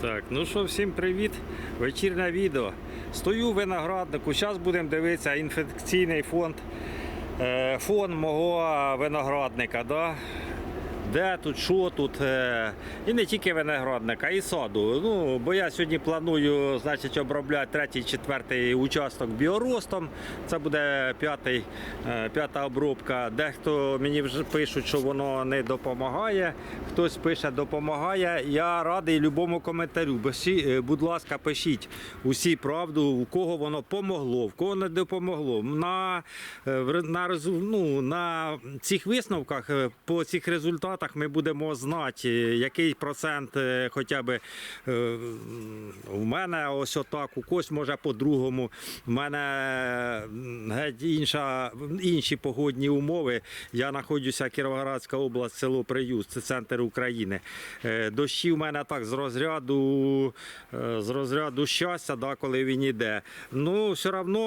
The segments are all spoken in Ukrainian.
Так, ну що, всім привіт. Вечірнє відео. Стою в винограднику. Зараз будемо дивитися інфекційний фонд, е, фон мого виноградника. Да? Де тут, що тут. е, І не тільки виноградника, і саду. Ну, бо я сьогодні планую значить, обробляти третій, четвертий участок біоростом. Це буде п'ятий, е, п'ята обробка. Дехто мені вже пишуть, що воно не допомагає. Хтось пише, допомагає. Я радий любому коментарю. Е, Будь ласка, пишіть усі правду, у кого воно помогло, в кого не допомогло. На, на, ну, на цих висновках по цих результатах ми будемо знати, е, який процент е, хоча б е, в мене ось отак, у когось може по-другому. В мене геть інша, інші погодні умови. Я знаходжуся Кіровоградська область, село Приюз, це центр України. Дощі в мене так з розряду, з розряду щастя, да, коли він іде. Ну, все одно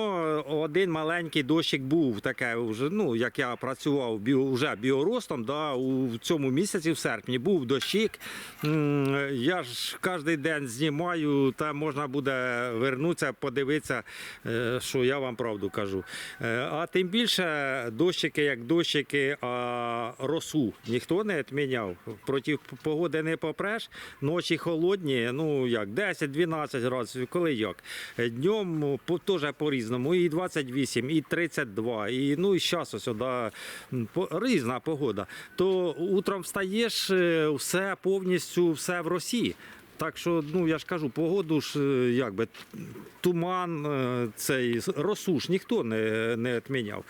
один маленький дощик був таке, вже, ну, як я працював вже біоростом, да, у цьому місяці, в серпні, був дощик. Я ж кожен день знімаю, та можна буде вернутися, подивитися, е, що я вам правду кажу. Е, А тим більше дощики, як дощики, а росу ніхто не відміняв. Проти погоди не попреш, ночі холодні, ну як 10-12 градусів, коли як. Днем теж по-різному, і 28, і 32, і ну і зараз ось по- різна погода. То утром встаєш, е, все повністю все в Росії. Так що, ну я ж кажу, погоду ж е, якби туман, е, цей росу ніхто не, не відміняв.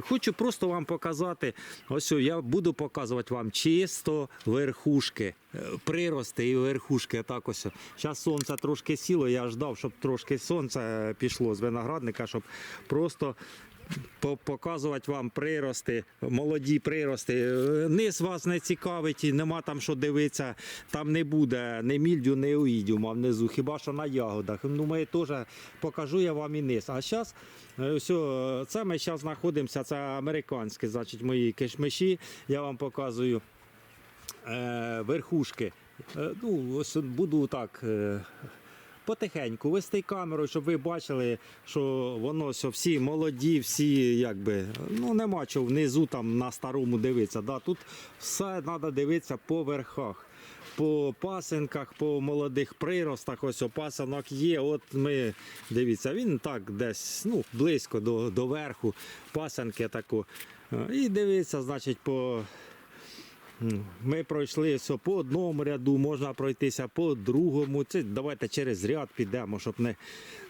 Хочу просто вам показати. Ось я буду показувати вам чисто верхушки, прирости і верхушки. Так ось. Зараз сонце трошки сіло. Я ждав, щоб трошки сонце пішло з виноградника, щоб просто показувати вам прирости, молоді прирости. Е, Низ вас не цікавить, нема там що дивитися. Там не буде ні мільдю, ні оїдіума внизу, хіба що на ягодах. Ну, ми теж покажу я вам і низ. А зараз, все, це ми зараз знаходимося, це американські, значить, мої кишмиші. Я вам показую е, верхушки. Е, ну, ось буду так. Потихеньку вести камеру, щоб ви бачили, що воно все, всі молоді, всі якби ну нема чого внизу там на старому дивитися. Да, тут все треба дивитися по верхах. По пасинках, по молодих приростах, ось о, пасинок є. От ми дивіться, він так десь ну, близько до, до верху, пасинки таку. Е, І дивіться, значить, по Ми пройшли все по одному ряду, можна пройтися по другому. Це давайте через ряд підемо, щоб не,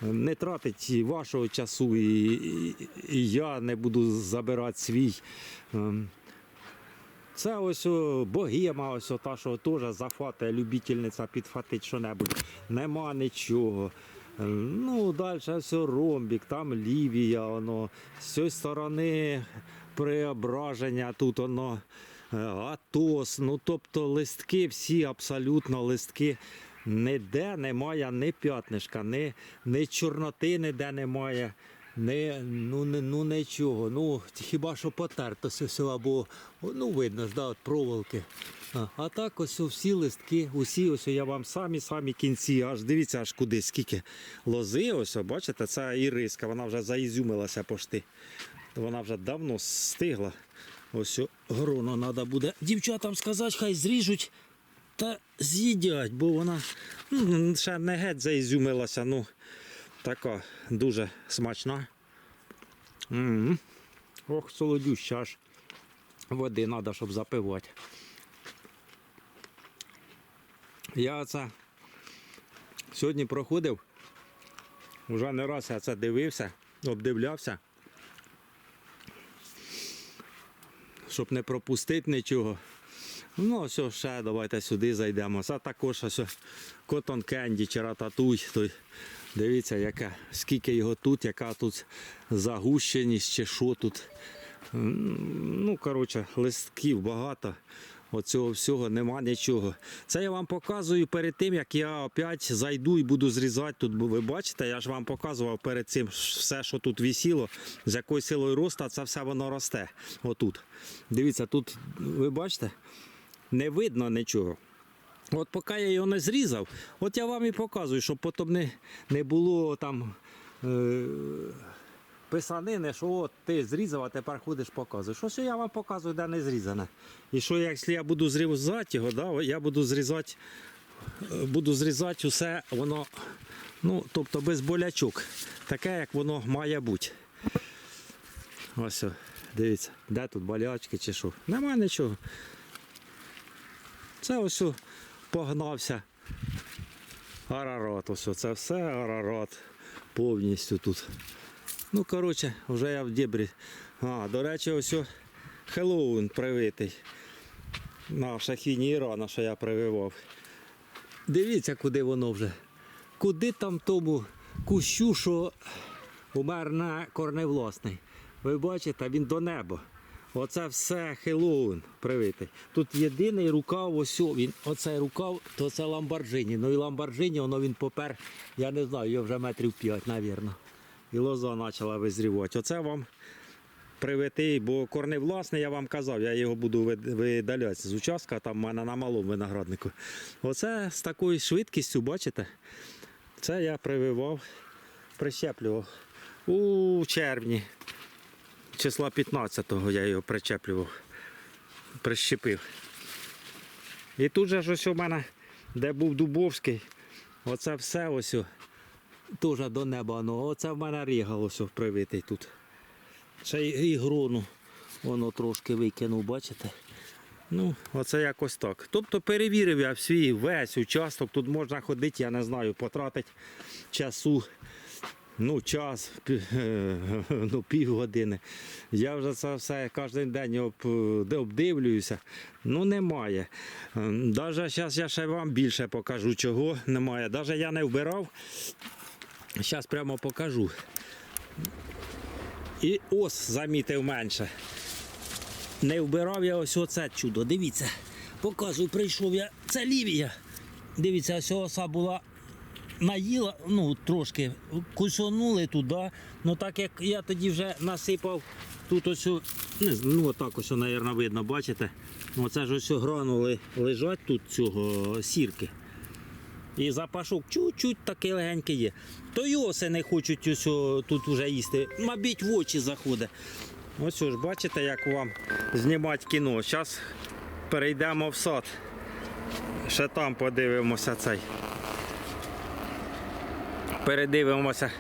не тратити вашого часу, і, і, і я не буду забирати свій. Ем, Це ось богема, ось та, що теж зафатує, любительниця підфатить що-небудь. Нема нічого. Е, Ну, далі все ромбік, там лівія, воно. З цієї сторони преображення, тут воно атос. Ну, тобто листки всі абсолютно листки. Ніде немає ні п'ятнишка, ні, ні чорноти ніде немає. Не, ну, не, ну нічого. Ну, хіба що потертося все, або ну видно ж, да, от проволоки. А, а так ось всі листки, усі ось я вам самі самі кінці, аж дивіться, аж куди, скільки лози, ось, бачите, це іриска, вона вже заізюмилася пошти. Вона вже давно стигла. Ось гроно треба буде дівчатам сказати, хай зріжуть та з'їдять, бо вона ну, ще не геть заізюмилася. Ну, така дуже смачна. м Ох, солодюща аж. Води треба, щоб запивати. Я це сьогодні проходив. Вже не раз я це дивився, обдивлявся. Щоб не пропустити нічого. Ну, все, ще давайте сюди зайдемо. Це також ось Cotton Candy чи рататуй. Той, дивіться, яке, скільки його тут, яка тут загущеність чи що тут. Ну, коротше, листків багато. Оцього всього нема нічого. Це я вам показую перед тим, як я опять зайду і буду зрізати тут. Ви бачите, я ж вам показував перед цим все, що тут висіло, з якою силою росту, це все воно росте. Отут. Дивіться, тут ви бачите, не видно нічого. От поки я його не зрізав, от я вам і показую, щоб потім не, не було там е, писанини, що от ти зрізав, а тепер ходиш показуєш. Ось я вам показую, де не зрізане. І що якщо я буду зрізати його, да, я буду зрізати, буду зрізати усе, воно, ну, тобто без болячок. Таке, як воно має бути. Ось, дивіться, де тут болячки чи що. Нема нічого. Це ось погнався. Арарат, ось це все арарат повністю тут. Ну, коротше, вже я в дібрі. А, до речі, ось Хеллоуін привитий. На шахіні Ірана, що я прививав. Дивіться, куди воно вже. Куди там тому кущу, що умер на корневласний. Ви бачите, він до неба. Оце все Хеллоуін привитий. Тут єдиний рукав, ось він, оцей рукав, то це Ламборджині. Ну і Ламборджині, воно він попер, я не знаю, його вже метрів 5, мабуть. І лоза почала визрівати. Оце вам привитий, бо корневласний, я вам казав, я його буду видаляти з участка, там в мене на малому винограднику. Оце з такою швидкістю, бачите? Це я прививав, прищеплював у червні. Числа 15-го я його причеплював, прищепив. І тут же ось у мене, де був Дубовський, оце все ось теж до неба. Ну, оце в мене рігало ось привитий тут. Ще і грону воно трошки викинув, бачите? Ну, оце якось так. Тобто перевірив я свій весь участок. Тут можна ходити, я не знаю, потратити часу. Ну, час, пі- ну, півгодини. Я вже це все кожен день об, обдивлююся. Ну, немає. Навіть зараз я ще вам більше покажу, чого немає. Навіть я не вбирав. Зараз прямо покажу. І ос замітив менше. Не вбирав я ось оце чудо. Дивіться, показую, прийшов я. Це лівія. Дивіться, ось оса була наїла, ну трошки кусонули туди. Ну так як я тоді вже насипав тут ось, не ну отак ось, мабуть, видно, бачите? Оце ж ось гранули лежать тут цього сірки. І запашок чуть-чуть такий легенький є. То й оси не хочуть ось тут уже їсти. Мабуть, в очі заходить. Ось ж, бачите, як вам знімати кіно. Зараз перейдемо в сад. Ще там подивимося цей. Передивимося.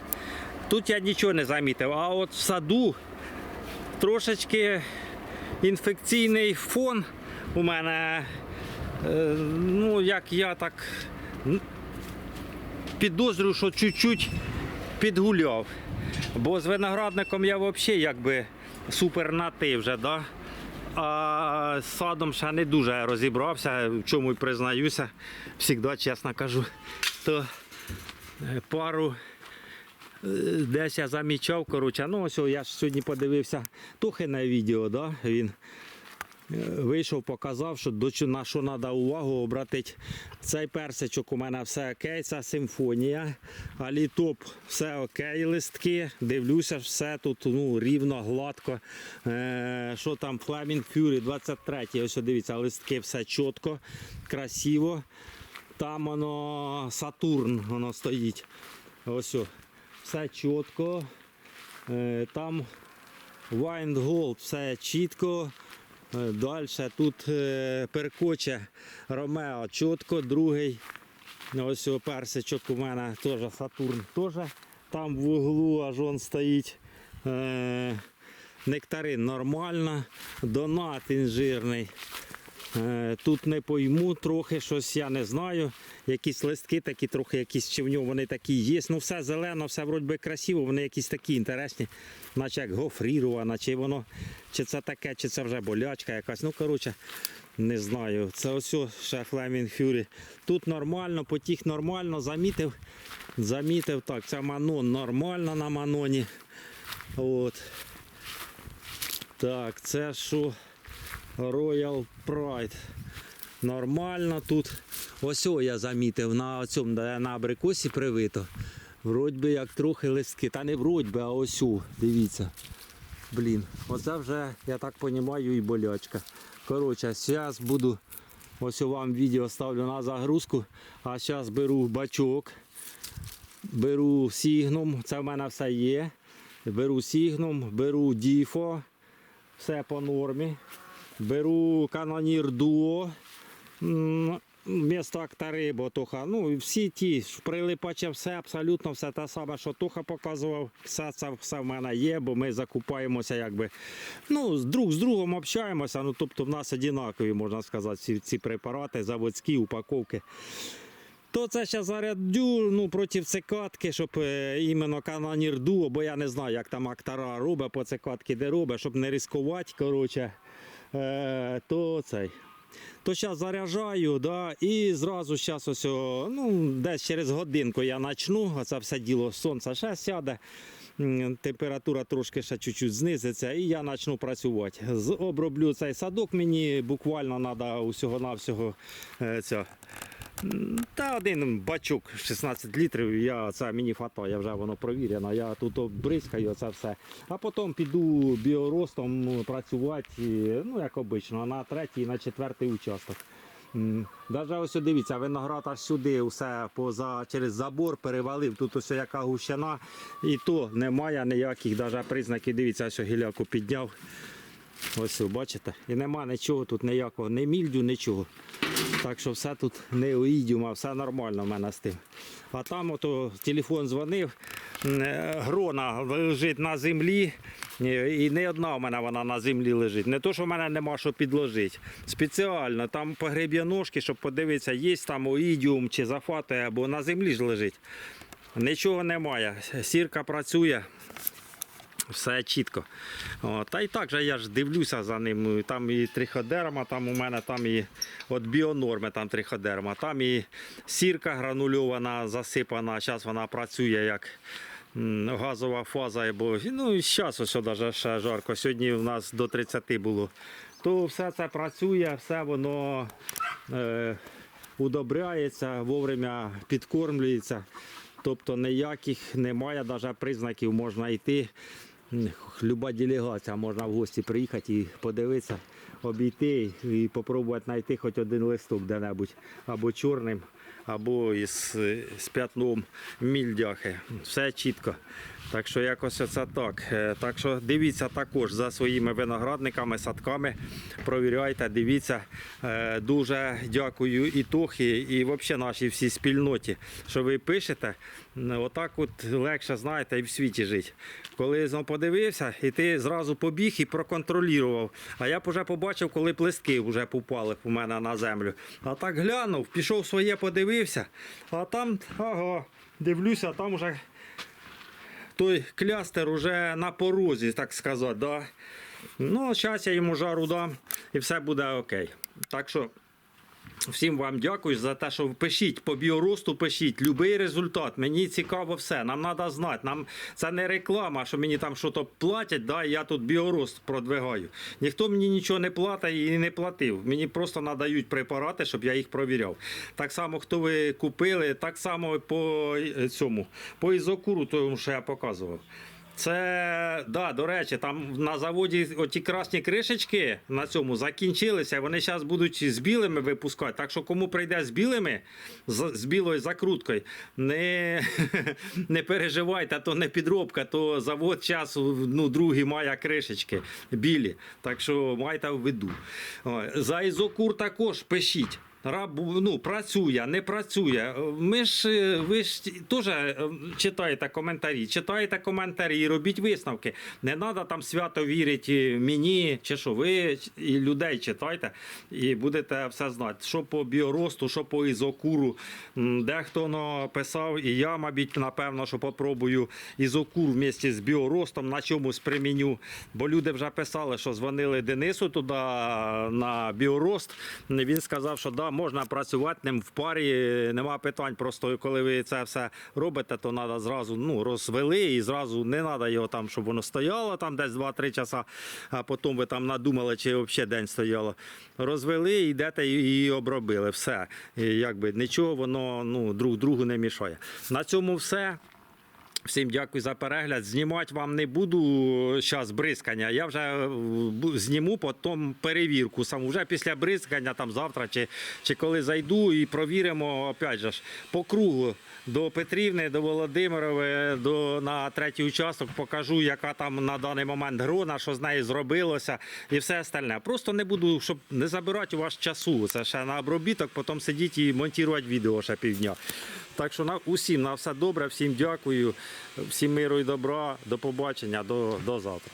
Тут я нічого не замітив, а от в саду трошечки інфекційний фон у мене. Е, Ну, як я так підозрюю, що чуть-чуть підгуляв. Бо з виноградником я взагалі якби супер на ти вже, да? а з садом ще не дуже розібрався, в чому й признаюся, завжди чесно кажу. То е, пару е, десь я замічав, коротше, ну ось я ж сьогодні подивився Тухине відео, да? він вийшов, показав, що на що треба увагу обратити. Цей персичок у мене все окей, це симфонія. А літоп все окей, листки. Дивлюся, все тут ну, рівно, гладко. Е, що там, Flaming Fury 23, ось дивіться, листки все чітко, красиво. Там воно Сатурн воно стоїть. Ось все чітко. Е, там Wind Gold, все чітко. Далі тут перекоче перкоче Ромео чітко, другий. Ось персичок у мене теж Сатурн теж. Там в углу аж он стоїть. Е, нектарин нормально, донат інжирний. Е, Тут не пойму трохи щось, я не знаю. Якісь листки такі, трохи якісь чи в ньому вони такі є. Ну все зелено, все вроді би красиво, вони якісь такі інтересні, наче як гофрірована, чи воно, чи це таке, чи це вже болячка якась. Ну, коротше, не знаю. Це ось ще Flaming Fury. Тут нормально, потік нормально, замітив. Замітив так, це манон нормально на маноні. От. Так, це що? Royal Pride. Нормально тут. Ось о, я замітив на цьому на абрикосі привито. Вроді би як трохи листки. Та не вроді би, а ось о, дивіться. Блін, оце вже, я так розумію, і болячка. Коротше, зараз буду Ось вам відео ставлю на загрузку. А зараз беру бачок, беру сігнум, це в мене все є. Беру сігнум, беру діфо, все по нормі. Беру канонір дуо. Вмісто актари, бо ну всі ті ж прилипаче, все абсолютно все те саме, що Тоха показував. Все це все в мене є, бо ми закупаємося, якби ну, друг з другом общаємося. Ну, тобто в нас однакові, можна сказати, ці, ці препарати, заводські упаковки. То це ще зарядю ну, проти цикатки, щоб е, іменно канонір дуо, бо я не знаю, як там актара робить по цикатки, де робить, щоб не ризикувати. Коротше, то цей. То зараз заряджаю, да, і зразу зараз ось, ну, десь через годинку я почну, а це все діло сонце ще сяде. Температура трошки ще чуть-чуть знизиться, і я почну працювати. Оброблю цей садок, мені буквально треба усього-навсього е, ця, та один бачок 16 літрів, я, це мені хватає, вже воно провірено. Я тут обризкаю це все. А потім піду біоростом ну, працювати, ну як обично, на третій, на четвертий участок. Даже ось дивіться, виноград аж сюди все поза, через забор перевалив. Тут ось яка гущина, і то немає ніяких даже признаків. Дивіться, ось гіляку підняв. Ось бачите, і нема нічого тут ніякого, ні мільдю, нічого. Так що все тут не оїдіум, все нормально в мене з тим. А там ото телефон дзвонив, е, грона лежить на землі, е, і не одна в мене вона на землі лежить. Не то, що в мене нема що підложити. Спеціально там погреб'я ножки, щоб подивитися, є там оїдіум чи зафатує, або на землі ж лежить. Нічого немає. Сірка працює. Все чітко. О, та й так же я ж дивлюся за ним. Там і триходерма, там у мене там і от біонорми, там триходерма, там і сірка гранульована, засипана. Зараз вона працює як газова фаза. Бо, ну і зараз ось даже ще жарко. Сьогодні у нас до 30 було. То все це працює, все воно е, удобряється, вовремя підкормлюється. Тобто ніяких немає навіть признаків, можна йти. Люба делегація можна в гості приїхати і подивитися, обійти і спробувати знайти хоч один листок де-небудь або чорним, або із, з п'ятном мільдяхи. Все чітко. Так що якось оце так. Е, Так що дивіться також за своїми виноградниками, садками. Провіряйте, дивіться. Е, Дуже дякую і Тохі, і взагалі нашій всій спільноті, що ви пишете. М, Отак от легше знаєте і в світі жити. Коли знов подивився, і ти зразу побіг і проконтролював. А я б вже побачив, коли плестки вже попали у мене на землю. А так глянув, пішов своє, подивився, а там, ага, дивлюся, там вже той клястер уже на порозі, так сказати. Да? Ну, зараз я йому жару дам і все буде окей. Так що всім вам дякую за те, що пишіть по біоросту, пишіть будь-який результат. Мені цікаво все. Нам треба знати. Нам це не реклама, що мені там щось платять, да, я тут біорост продвигаю. Ніхто мені нічого не платить і не платив. Мені просто надають препарати, щоб я їх провіряв. Так само, хто ви купили, так само по е, цьому, по ізокуру, тому що я показував. Це, да, до речі, там на заводі оті красні кришечки на цьому закінчилися. Вони зараз будуть з білими випускати. Так що кому прийде з білими, з, з білою закруткою, не, не переживайте, то не підробка, то завод зараз ну, другий має кришечки білі. Так що майте в виду. За ізокур також пишіть. Раб, ну, працює, не працює. Ми ж е, ви ж теж е, читаєте коментарі, читаєте коментарі, і робіть висновки. Не треба там свято вірити мені чи що. Ви і людей читайте і будете все знати. Що по біоросту, що по ізокуру. Дехто написав, і я, мабуть, напевно, що попробую ізокур вместе з біоростом на чомусь приміню. Бо люди вже писали, що дзвонили Денису туди на біорост. Він сказав, що да, можна працювати ним в парі, нема питань. Просто коли ви це все робите, то треба зразу ну, розвели і зразу не треба його там, щоб воно стояло там десь 2-3 часа, а потім ви там надумали, чи взагалі день стояло. Розвели, йдете і обробили. Все. І якби нічого воно ну, друг другу не мішає. На цьому все. Всім дякую за перегляд. Знімати вам не буду зараз бризкання. Я вже е, зніму потім перевірку саму. Вже після бризкання, там завтра чи, чи коли зайду і провіримо опять же ж, по кругу до Петрівни, до Володимирової, до, на третій участок покажу, яка там на даний момент грона, що з нею зробилося і все остальне. Просто не буду, щоб не забирати у вас часу. Це ще на обробіток, потім сидіти і монтувати відео ще півдня. Так що на усім на все добре, всім дякую, всім миру і добра, до побачення, до, до завтра.